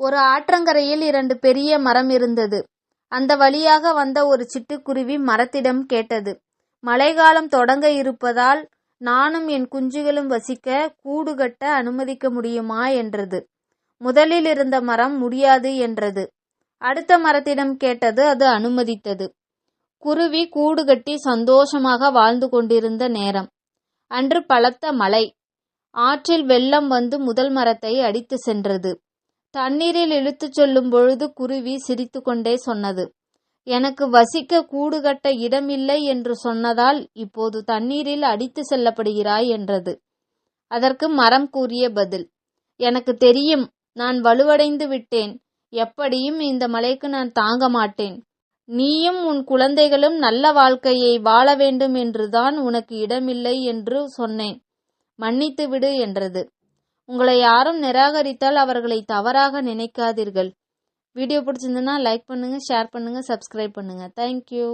ஒரு ஆற்றங்கரையில் இரண்டு பெரிய மரம் இருந்தது. அந்த வழியாக வந்த ஒரு சிட்டுக்குருவி மரத்திடம் கேட்டது. மழைக்காலம் தொடங்க இருப்பதால் நானும் என் குஞ்சுகளும் வசிக்க கூடு கட்ட அனுமதிக்க முடியுமா என்றது. முதலில் இருந்த மரம் முடியாது என்றது. அடுத்த மரத்திடம் கேட்டது அது அனுமதித்தது. குருவி கூடு கட்டி சந்தோஷமாக வாழ்ந்து கொண்டிருந்த நேரம். அன்று பலத்த மழை. ஆற்றில் வெள்ளம் வந்து முதல் மரத்தை அடித்து சென்றது. தண்ணீரில் இழுத்துச் செல்லும் பொழுது குருவி சிரித்துக்கொண்டே சொன்னது எனக்கு வசிக்க கூடு கட்ட இடமில்லை என்று சொன்னதால் இப்போது தண்ணீரில் அடித்து செல்லப்படுகிறாய் என்றது. அதற்கு மரம் கூறிய பதில் எனக்கு தெரியும் நான் வலுவடைந்து விட்டேன். எப்படியும் இந்த மலைக்கு நான் தாங்க மாட்டேன். நீயும் உன் குழந்தைகளும் நல்ல வாழ்க்கையை வாழ வேண்டும் என்றுதான் உனக்கு இடமில்லை என்று சொன்னேன். மன்னித்து விடு என்றது. உங்களை யாரும் நிராகரித்தால் அவர்களை தவறாக நினைக்காதீர்கள். வீடியோ பிடிச்சிருந்ததுன்னா லைக் பண்ணுங்கள் ஷேர் பண்ணுங்கள் சப்ஸ்கிரைப் பண்ணுங்கள் தேங்க்யூ